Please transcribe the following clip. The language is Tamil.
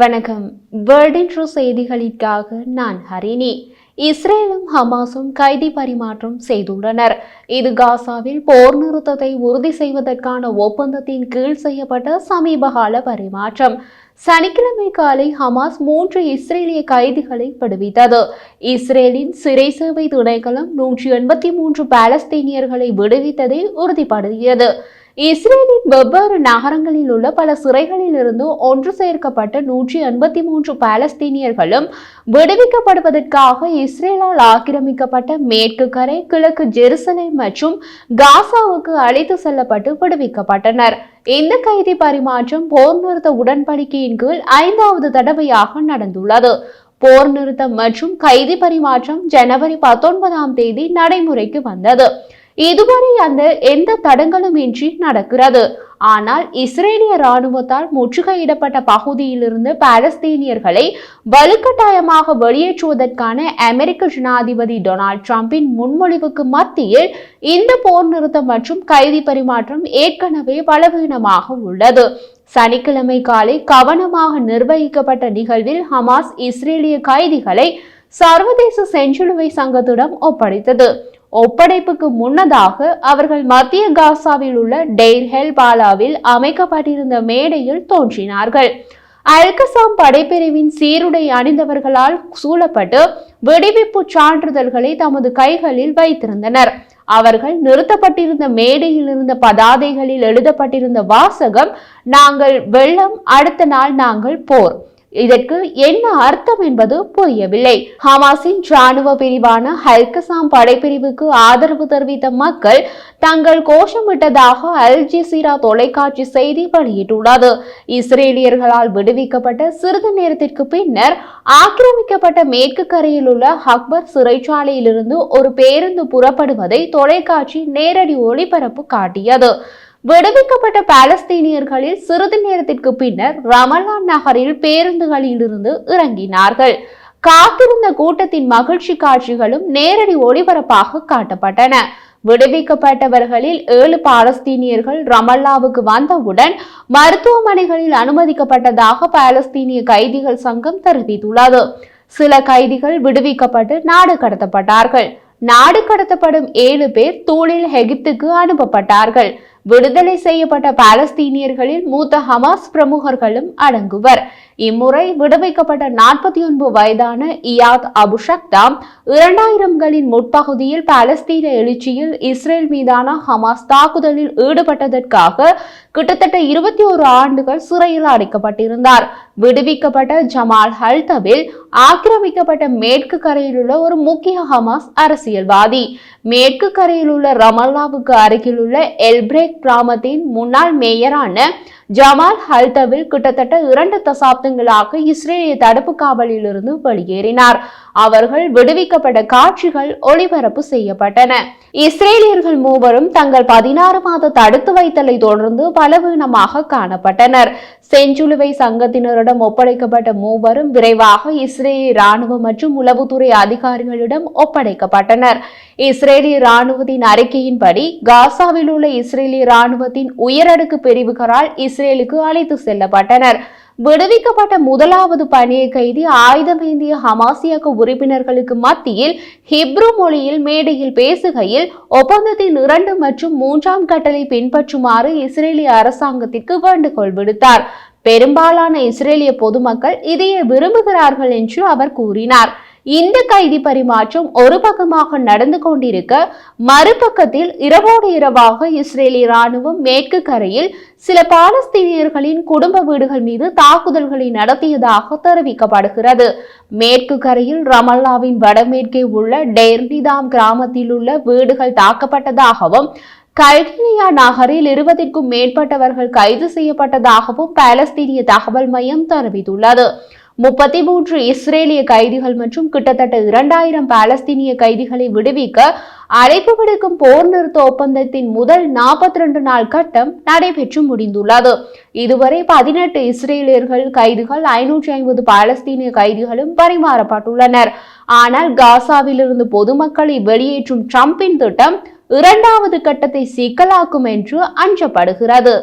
வணக்கம். வேர்ல்ட் இன்ட்ரோ செய்திகளுக்காக நான் ஹரிணி. இஸ்ரேலும் ஹமாஸும் கைதி பரிமாற்றம் செய்துள்ளனர். இது காசாவில் போர் நிறுத்தத்தை உறுதி செய்வதற்கான ஒப்பந்தத்தின் கீழ் செய்யப்பட்ட சமீபகால பரிமாற்றம். சனிக்கிழமை காலை ஹமாஸ் மூன்று இஸ்ரேலிய கைதிகளை விடுவித்தது. இஸ்ரேலின் சிறை சேவை திணைக்களம் நூற்றி எண்பத்தி மூன்று பாலஸ்தீனியர்களை விடுவித்ததை உறுதிப்படுத்தியது. இஸ்ரேலின் வெவ்வேறு நகரங்களில் உள்ள பல சிறைகளில் இருந்து ஒன்று சேர்க்கப்பட்ட நூற்றி எண்பத்தி மூன்று பாலஸ்தீனியர்களும் விடுவிக்கப்படுவதற்காக இஸ்ரேலால் ஆக்கிரமிக்கப்பட்ட மேற்கு கரை கிழக்கு ஜெருசலேம் மற்றும் காசாவுக்கு அழைத்து செல்லப்பட்டு விடுவிக்கப்பட்டனர். இந்த கைதி பரிமாற்றம் போர் நிறுத்த உடன்படிக்கையின் கீழ் ஐந்தாவது தடவையாக நடந்துள்ளது. போர் நிறுத்தம் மற்றும் கைதி பரிமாற்றம் ஜனவரி பத்தொன்பதாம் தேதி நடைமுறைக்கு வந்தது. இதுவரை அந்த எந்த தடங்களும் இன்றி நடக்கிறது. ஆனால் இஸ்ரேலிய ராணுவத்தால் முற்றுகையிடப்பட்ட பகுதியிலிருந்து பாலஸ்தீனியர்களை வலுக்கட்டாயமாக வெளியேற்றுவதற்கான அமெரிக்க ஜனாதிபதி டொனால்ட் டிரம்பின் முன்மொழிவுக்கு மத்தியில் இந்த போர் நிறுத்தம் மற்றும் கைதி பரிமாற்றம் ஏற்கனவே பலவீனமாக உள்ளது. சனிக்கிழமை காலை கவனமாக நிர்வகிக்கப்பட்ட நிகழ்வில் ஹமாஸ் இஸ்ரேலிய கைதிகளை சர்வதேச செஞ்சிலுவை சங்கத்திடம் ஒப்படைத்தது. ஒப்படைப்புக்கு முன்னதாக அவர்கள் மத்திய காசாவில் உள்ள டெய்ர்ஹெல் பாலாவில் அமைக்கப்பட்டிருந்த மேடையில் தோன்றினார்கள். அல்கசாம் படைப்பிரிவின் சீருடை அணிந்தவர்களால் சூழப்பட்டு வெடிவிப்பு சான்றிதழ்களை தமது கைகளில் வைத்திருந்தனர். அவர்கள் நிறுத்தப்பட்டிருந்த மேடையில் இருந்த பதாதைகளில் எழுதப்பட்டிருந்த வாசகம் நாங்கள் வெள்ளம் அடுத்த நாள் நாங்கள் போர் இதற்கு என்ன அர்த்தம் என்பது புரியவில்லை. ஹமாஸின் ராணுவ பிரிவான ஹல்கசாம் படைப்பிரிவுக்கு ஆதரவு தெரிவித்த மக்கள் தங்கள் கோஷமிட்டதாக அல் ஜிசிரா தொலைக்காட்சி செய்தி வெளியிட்டுள்ளது. இஸ்ரேலியர்களால் விடுவிக்கப்பட்ட சிறிது நேரத்திற்கு பின்னர் ஆக்கிரமிக்கப்பட்ட மேற்கு கரையில் உள்ள ஹக்பர் சிறைச்சாலையிலிருந்து ஒரு பேருந்து புறப்படுவதை தொலைக்காட்சி நேரடி ஒளிபரப்பு காட்டியது. விடுவிக்கப்பட்ட பாலஸ்தீனியர்களில் சிறிது நேரத்திற்கு பின்னர் ரமல்லா நகரில் பேருந்துகளிலிருந்து இறங்கினார்கள். காத்திருந்த கூட்டத்தின் மகிழ்ச்சி காட்சிகளும் நேரடி ஒளிபரப்பாக காட்டப்பட்டன. விடுவிக்கப்பட்டவர்களில் ஏழு பாலஸ்தீனியர்கள் ரமல்லாவுக்கு வந்தவுடன் மருத்துவமனைகளில் அனுமதிக்கப்பட்டதாக பாலஸ்தீனிய கைதிகள் சங்கம் தெரிவித்துள்ளது. சில கைதிகள் விடுவிக்கப்பட்டு நாடு கடத்தப்பட்டார்கள். நாடு கடத்தப்படும் ஏழு பேர் தூளில் ஹெகிப்துக்கு அனுப்பப்பட்டார்கள். விடுதலை செய்யப்பட்ட பாலஸ்தீனியர்களில் மூத்த ஹமாஸ் பிரமுகர்களும் அடங்குவர். இம்முறை விடுவிக்கப்பட்ட நாற்பத்தி ஒன்பது வயதான இயாத் அபுஷக்தா இரண்டாயிரங்களின் இரண்டாயிரம்களின் முற்பகுதியில் பாலஸ்தீன எழுச்சியில் இஸ்ரேல் மீதான ஹமாஸ் தாக்குதலில் ஈடுபட்டதற்காக கிட்டத்தட்ட இருபத்தி ஒரு ஆண்டுகள் சிறையில் அடைக்கப்பட்டிருந்தார். விடுவிக்கப்பட்ட ஜமால் ஹல்தவில் ஆக்கிரமிக்கப்பட்ட மேற்கு கரையில் உள்ள ஒரு முக்கிய ஹமாஸ் அரசியல்வாதி. மேற்கு கரையில் உள்ள ரமல்லாவுக்கு அருகில் உள்ள எல்பிரேக் கிராமத்தின் முன்னாள் மேயரான ஜமால் ஹல்தவில் கிட்டத்தட்ட இரண்டு தசாப்தங்களாக இஸ்ரேலிய தடுப்பு காவலில் இருந்து வெளியேறினார். அவர்கள் விடுவிக்கப்பட்ட காட்சிகள் ஒளிபரப்பு செய்யப்பட்டன. இஸ்ரேலியர்கள் மூவரும் தங்கள் பதினாறு மாத தடுத்து வைத்தலை தொடர்ந்து பலவீனமாக காணப்பட்டனர். செஞ்சுலுவை சங்கத்தினரிடம் ஒப்படைக்கப்பட்ட மூவரும் விரைவாக இஸ்ரேலிய ராணுவம் மற்றும் உளவுத்துறை அதிகாரிகளிடம் ஒப்படைக்கப்பட்டனர். இஸ்ரேலிய ராணுவத்தின் அறிக்கையின்படி காசாவில் உள்ள இஸ்ரேலிய ராணுவத்தின் உயரடுக்கு பிரிவுகளால் இஸ்ரே இஸ்ரேலுக்கு அழைத்து செல்லப்பட்டனர். விடுவிக்கப்பட்ட முதலாவது பணிய கைதி ஆயுதமேந்திய ஹமாசியக உறுப்பினர்களுக்கு மத்தியில் ஹிப்ரு மொழியில் மேடையில் பேசுகையில் ஒப்பந்தத்தின் இரண்டு மற்றும் மூன்றாம் கட்டளை பின்பற்றுமாறு இஸ்ரேலிய அரசாங்கத்திற்கு வேண்டுகோள் விடுத்தார். பெரும்பாலான இஸ்ரேலிய பொதுமக்கள் இதையே விரும்புகிறார்கள் என்று அவர் கூறினார். இந்த கைதி பரிமாற்றம் ஒரு பக்கமாக நடந்து கொண்டிருக்க மறுபக்கத்தில் இரவோடு இரவாக இஸ்ரேலிய ராணுவம் மேற்கு கரையில் சில பாலஸ்தீனியர்களின் குடும்ப வீடுகள் மீது தாக்குதல்களை நடத்தியதாக தெரிவிக்கப்படுகிறது. மேற்கு கரையில் ரமல்லாவின் வடமேற்கே உள்ள டெர்னிதாம் கிராமத்தில் உள்ள வீடுகள் தாக்கப்பட்டதாகவும் கல்கினியா நகரில் இருபதிற்கும் மேற்பட்டவர்கள் கைது செய்யப்பட்டதாகவும் பாலஸ்தீனிய தகவல் மையம் தெரிவித்துள்ளது. முப்பத்தி மூன்று இஸ்ரேலிய கைதிகள் மற்றும் கிட்டத்தட்ட இரண்டாயிரம் பாலஸ்தீனிய கைதிகளை விடுவிக்க அழைப்பு விடுக்கும் போர் நிறுத்த ஒப்பந்தத்தின் முதல் நாற்பத்தி ரெண்டு நாள் கட்டம் நடைபெற்று முடிந்துள்ளது. இதுவரை பதினெட்டு இஸ்ரேலியர்கள் கைதிகள் ஐநூற்றி ஐம்பது பாலஸ்தீனிய கைதிகளும் பரிமாறப்பட்டுள்ளனர். ஆனால் காசாவிலிருந்து பொதுமக்களை வெளியேற்றும் டிரம்பின் திட்டம் இரண்டாவது கட்டத்தை சிக்கலாக்கும் என்று அஞ்சப்படுகிறது.